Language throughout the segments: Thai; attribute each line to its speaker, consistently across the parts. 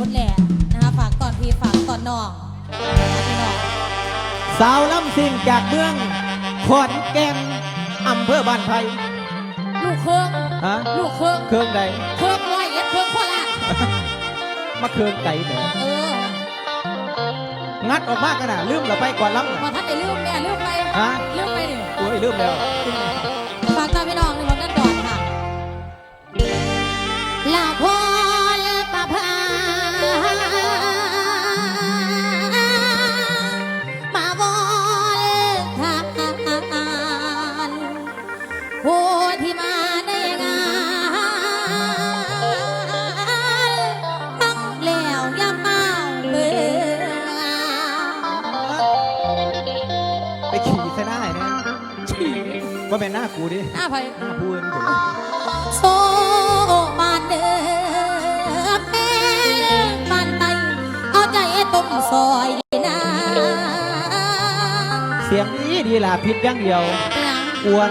Speaker 1: สุดแหละนะคะฝากตอนพี่ฝากตอนน้องนะคะพี่น้อง
Speaker 2: สาวลำซิ่งจากเมืองขอนแก่นอำเภอบ้านไผ่
Speaker 1: ลูกเครื่อง
Speaker 2: ฮะ
Speaker 1: ลูกเครื่อง
Speaker 2: เครื่องใด
Speaker 1: เครื่องร้อยเอ็ดเครื่องโคราช
Speaker 2: มาเครื่องไก่เนี่ย
Speaker 1: เออ
Speaker 2: งัดออกมากกันนะลืมเราไปก่อนล้ำน่ะ
Speaker 1: พอท่านได้ลืมแม่ลืมไป
Speaker 2: ฮะ
Speaker 1: ลืมไปดิ
Speaker 2: โอ้ยลืมแล้ว
Speaker 1: ว่าเป็
Speaker 2: นหน้ากูดิ
Speaker 1: หน้าไผ
Speaker 2: หน้าพูดผม
Speaker 1: โซบานเด้อแม่บานไปเอาใจต้มซอยนะ
Speaker 2: เสียงดีดีล่ะพิษอย่างเดียว
Speaker 1: เป็นหยัง
Speaker 2: กวน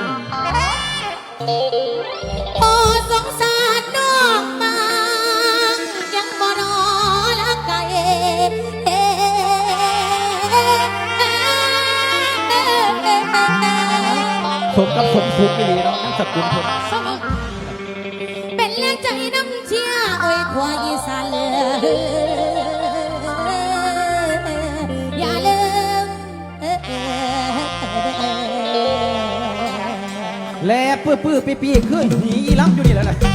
Speaker 1: มกั
Speaker 2: บสมทุกข์ดีเนาะนั่งสกุลผม
Speaker 1: เป็นแรงใจน้ำเชียร์โอ้ยควายอีสานเลยอย่าลืม
Speaker 2: แลปื้อปื้อปีปีขึ้นหนีล้ำอยู่นี่แหล้วนะ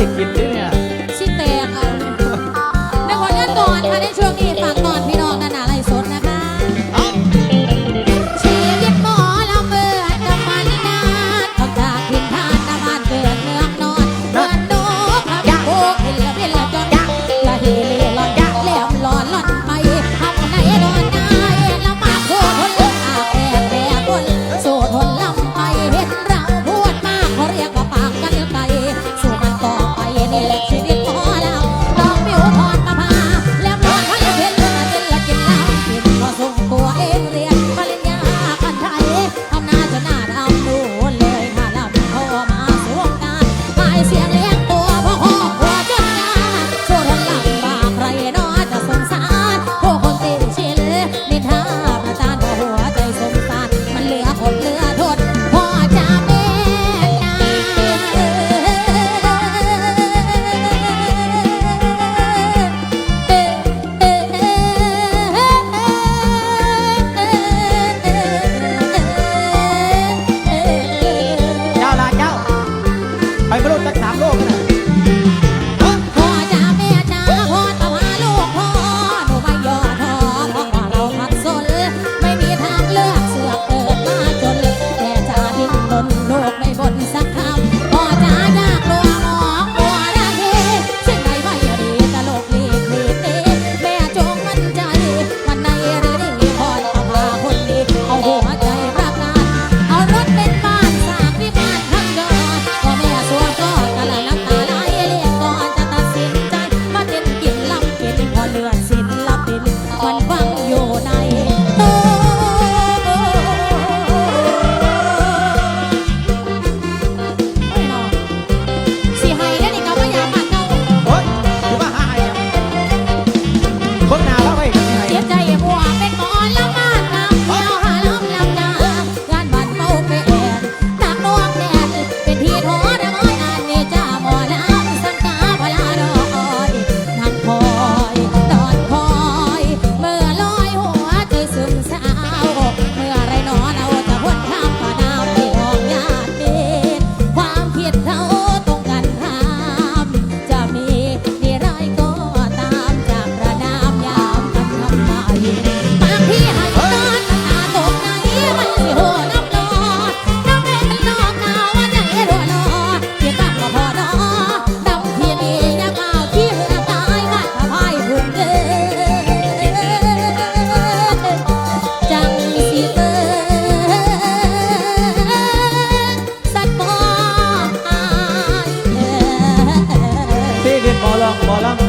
Speaker 1: ด้ก็บ่ได้กินนี่เอารถเป็นบ้านพักเอาหมอล
Speaker 2: มันขนาดบ่ได้กินเลยเนี่ย
Speaker 1: ไม่รู้จักสามโล
Speaker 2: กนะ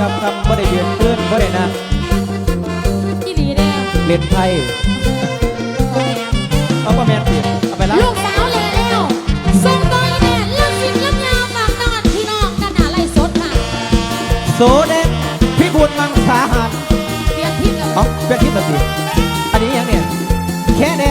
Speaker 2: องหมอลำกับคำบ่ได้เดือดเกินบ่ได้นะ
Speaker 1: ที่ดีแน่
Speaker 2: เล่นไพ่เอาประแมนสิเอาไปละ
Speaker 1: ลูกสาวแล้วส่งบอยแน่เลิกสิ่งเลิกยาวฝากตอนพี่น้องกันหาไรสดค่ะ
Speaker 2: โซเดนพิบูลมังสาหัส
Speaker 1: เปลี่ยนทิศเลย
Speaker 2: เอาเป็นที่ตัดสิอันนี้ยังเนี่ยแค่เน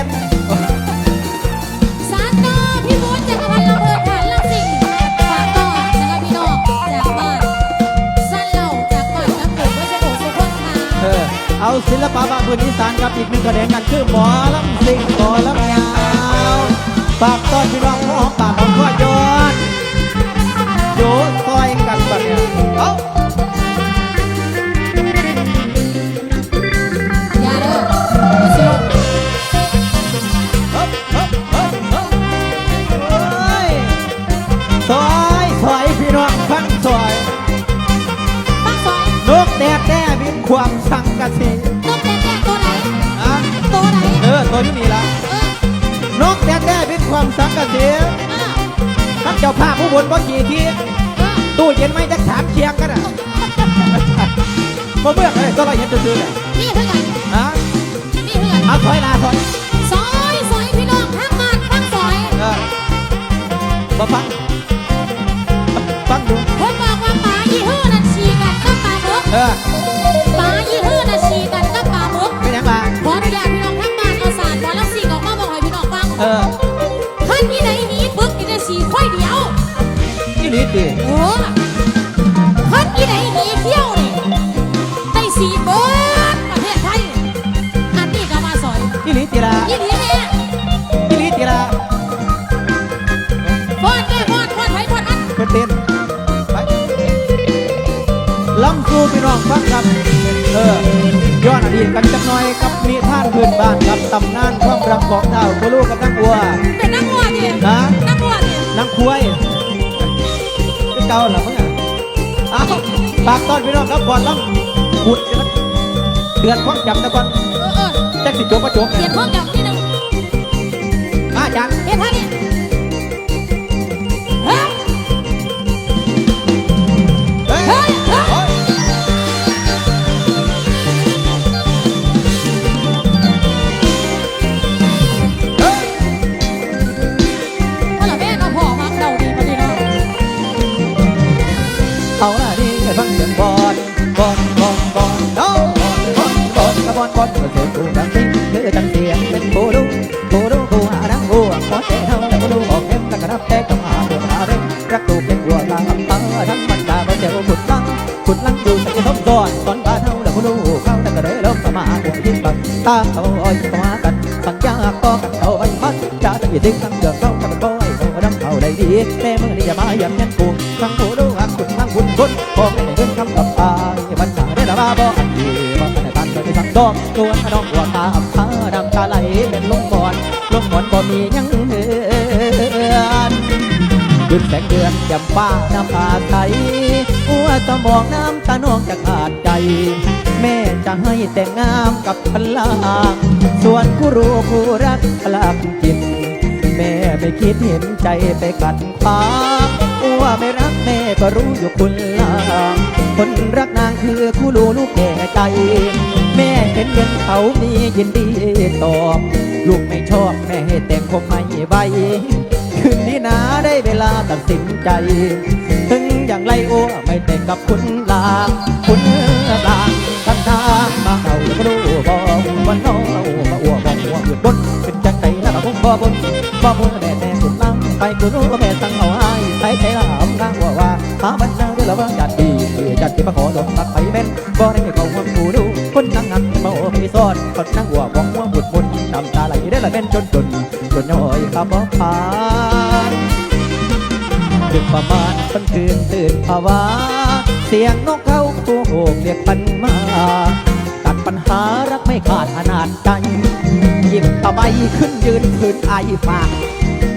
Speaker 2: ศิลปะบางพื้นอีสานกับอีกหนึ่งคะแนนกันคือหมอลำสิงหมอลำยาวปากต้อนพี่น้องหอมปากของข้อยอนโยคอยกันแบบเนี้ยเอา
Speaker 1: สั
Speaker 2: งกะสีอ้า
Speaker 1: ว
Speaker 2: ท่านเจ้าภาพผู้บนบ่กี่ที
Speaker 1: อ้าว
Speaker 2: ตู้เย็นไม่จะถามเชียงกันอะมาเบื่อเลยก็เราเห็นซื่อๆเนี่ย
Speaker 1: นี่คือกัน
Speaker 2: ฮะ
Speaker 1: นี่คือกัน
Speaker 2: เอาถอยลาถอย
Speaker 1: ซอยซอยพี่น้องข้างบ้านฟังซอย
Speaker 2: เออมาฟังฟังดู
Speaker 1: คนบอกว่าหมายี่ห้อนั่นฉีกันกับปลาหมึก
Speaker 2: เออ
Speaker 1: หมายี่ห้อนั่นฉีกัน ตีเออท่านที่ไหนหนีเที่ยวนี่ได้สีเบิร์ดประเทศไทยอันนี้ก็มาสอย
Speaker 2: นี่ลิตีละ
Speaker 1: ยี่ดีเนี่ย
Speaker 2: นี่ลิตีละ
Speaker 1: ฟอนแม่ฟอนฟอนไทยฟอนอัน
Speaker 2: เป็นเต้นไปลำสู่พี่น้องฟังครับเออย้อนอดีตกันจักหน่อยกับนิทานพื้นบ้านกับตำนานความรักของดาวกูลูกกับนางบัว
Speaker 1: เป็นนักบวชดิ
Speaker 2: ฮะ
Speaker 1: นักบวชดิ
Speaker 2: นางคุย เป็นเก่าเหรอมึงอะเอาปากต้อนพี่น้องครับก่อนลำขุดกันนะเดือนความจำตะก่อน
Speaker 1: เออเออ
Speaker 2: แจ็คสิโจกก็โจก
Speaker 1: เปลี่ยนห้องจับที่หนึ่ง
Speaker 2: มาจัง
Speaker 1: เฮ็ดท่านี่
Speaker 2: ตูเป็นวัวตาอับตาทั้งมันตาบ่เจ้าขุดลังขุดลังดูสักทบซ้อนตอนตาเท่าแล้วกูดูเข้าตะกระเดล้มสมาหัวยิ้มบังตาเขาอ้อยตัวกันสัญญาก็กันเอาไว้พัดจะจะอีทิ้งทั้งเดือดเข้ากันบ่อยเขาดำเขาได้ดีแต่เมื่อนี้อย่ามาย้ำยันกูฟังกูดูหักขุดลังขุดคนพอไม่ได้เงินคำกับตาบัญชาได้ละมาบ่อันดีบ่ทันได้ตันเลยสั่งดอกตัวน้องหัวตาอับตาน้ำตาไหลเป็นลงบอนลงบอนบ่มียังเหือน ขึ้นแสงเดือนจำป้าน้ำตาใสหัวสมองน้ำตาน้องจะขาดใจ แม่จะให้แต่งงามกับพลางส่วนผู้รู้ผู้รักพลางจิต แม่ไม่คิดเห็นใจไปขัดขวางว่าไม่รักแม่ก็รู้อยู่คุณลางคนรักนางคือคู่รู้ลูกแก่ใจ แม่เห็นเงินเขามียินดีตอบ ลูกไม่ชอบแม่ให้แต่งคงไม่ใบ คืนนี้นะได้เวลาตัดสินใจ ถึงอย่างไรโอ้ไม่แต่งกับคุณลาคุณลางกันทางมาเอาล้วก็รู้บอกวันน้องเอามาอ้วบอกหัวหยุดบนเป็นจังใจแล้วก็คงบ่บนบ่บนแม่แต่คุณลางไปคุณรู้ว่าแม่สั่งเอาให้ใส่ใจละอำนางว่าว่าหาบันนางด้วยละว่าจัดดีเพื่อจัดที่มาขอสมตักไปแม่นบ่ได้ให้เขาหวังดูดูคนนั่งงันมาโอ้ไม่ซ่อนคนนั่งหัวบอกหัวบุดบนน้ำตาไหลได้ละแม่นจนจนจนย่อยขับบ่ผ่า ดึกประมาณคนคืนตื่นภาวะเสียงนกเขาคู่โหกเรียกปันมาตัดปัญหารักไม่ขาดอนาจใจหยิบตะไบขึ้นยืนคืนไอฝาก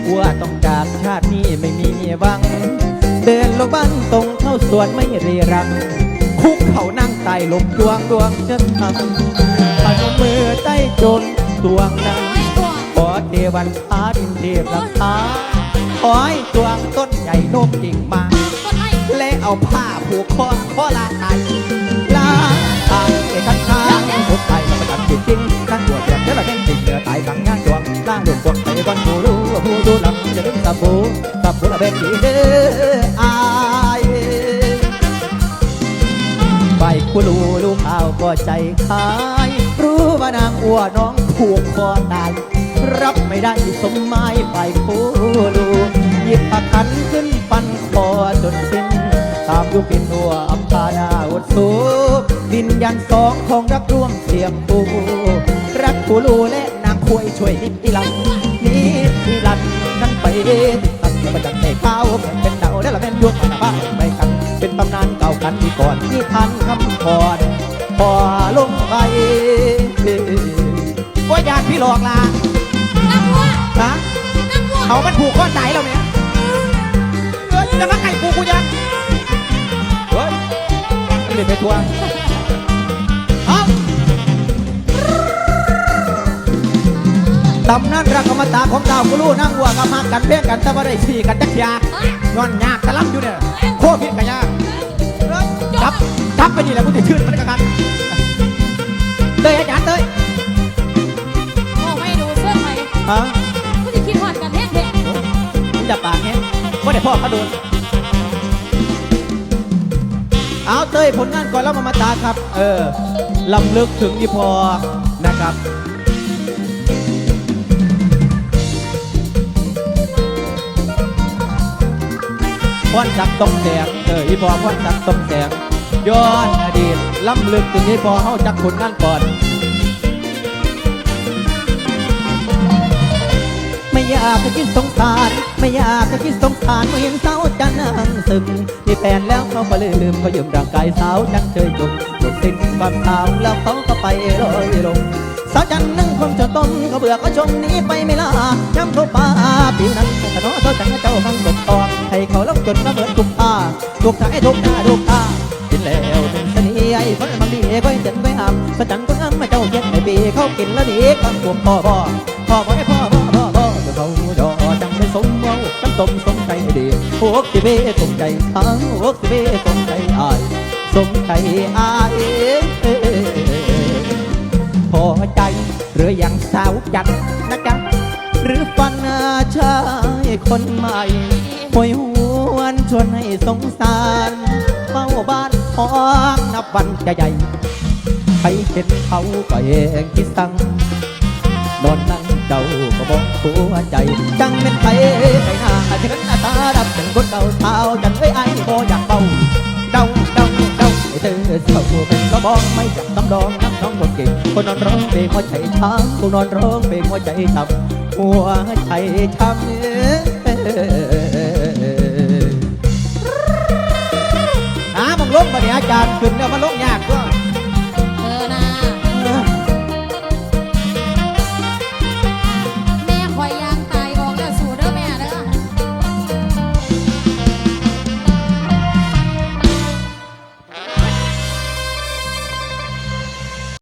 Speaker 2: กลัวต้องจากชาตินี้ไม่มีหวัง เดินลงบ้านตรงเข้าสวนไม่รีรัง คุกเขานั่งใต้ลมดวงดวงจะทำพนมมือใต้จนดวงนั้น
Speaker 1: ไอ้ตัว
Speaker 2: ขอเทวันพาดินเทพรักษา ขอให้ดวงต้นใหญ่โน้มกิ่งมา
Speaker 1: ต้นไม้
Speaker 2: และเอาผ้าผูกคอคอลาตายลาตายเอกข้างข้างผมไปมาประกันจิตจริงนั่งบวดือดเดือดละแม่งจริงเดือดตายกลางงานดวงล่าหลวงกวงไปวันผู้รู้ผู้ดูลำจะลืมสับบูสับบูละแม่งดีเด้ออายไปคุลูลูกข่าวก็ใจคาย รู้ว่านางอ้วน้องผูกคอตาย รับไม่ได้สมหมายไปคุลูหยิบปากขันขึ้นฟันคอจนสิ้นตามยุปินหัวอัมพานาอดสูดินยันสองของรักร่วมเสียมปูรักคุลูและนางควยช่วยนิดอีหลังนี่อีหลันนั้นไปติดตันประจันในข้าวเป็นดาวได้ละแม่นยวงมาบ้าไปกัน เป็นตำนานเก่ากันที่ก่อนที่ทันคำพรพอลงไปว่าญาติพี่หลอกลา
Speaker 1: นักวัว
Speaker 2: ฮะ
Speaker 1: นักวัว
Speaker 2: เขามันผูกข้อใจเราเนี่ยเออจะมาไก่ปูกูยังเฮ้ยไม่ได้ไปทัวร์เอาตำนานรักอมตะของดาวกุลูนั่งวัวกับมากันเพ่งกันแต่ว่าได้สี่กันจักยานอนยากตะล่ำอยู่เนี่ยโคตรพิษกันยากจับจับไปนี่แหละกูจะชื่นมันกันกันเตยอาจารย์เตย
Speaker 1: โอ้ไม่ดูเสื้อไหม
Speaker 2: ฮะ ว่าเดี๋ยวพ่อเขาโดนเอาเตยผลงานก่อนแล้วมามาตาครับ เออลำลึกถึงที่พอนะครับพรจักต้องแสงเอออีพอพรจักต้องแสงย้อนอดีตล้ำลึกถึงอีพอเฮาจักผลงานก่อนากจะคิดสงสาร ไม่อยากจะคิดสงสารเมื่อเห็นสาวจันนั่งซึมมีแฟนแล้วเขาก็เลยลืมเขายืมร่างกายสาวจันเชยจุกหมดสิ้นความถามแล้วเขาก็ไปลอยลงสาวจันนึ่งคงจะต้มเขาเบื่อก็ชมนี้ไปไม่ลาย้ำเขาป่าปีนั้นแต่น้อสาวจันเจ้าฟังกบตองให้เขาล้มจนระเบิดทุกท่าทุกท่าทุกท่าทุกท่ากินแล้วเป็นเสน่ไอ้คนบางดีก็เจ็นไว้อาบสาวจันคนอ้ำมาเจ้าเย็นในปีเขากินแล้วดีก็กลัวพ่อพ่อพ่อพ่อให้พ่อพ่อพ่อพ่อ มาจังตมสมใจดีพวกที่เบ้สมใจทั้งพวกที่เบ้สมใจอายสมใจอายพอใจหรืออยังสาวจันนะจ๊ะหรือฟันชายคนใหม่หวยหวนชวนให้สงสารเฝ้าบ้านทองนับวันจะใหญ่ใครเห็นเขาก็เองคิดสั่งนอนนั่ง บอกหัวใจ จังเป็นไปไปหน้าเถินหน้าตาดับเป็นคนเก่าเท้าจังเอ้ยไอ้บ่อยากเบาเดาเดาเดาไอ้เธอเศร้าเป็นกระบอกไม่จับน้ำดองน้ำน้องหมดเก่งคนนอนร้องเพลงหัวใจช้ำคนนอนร้องเพลงหัวใจช้ำหัวใจช้ำอ่าบังลงบัดนี้อาจารย์ขึ้นแล้วมาลง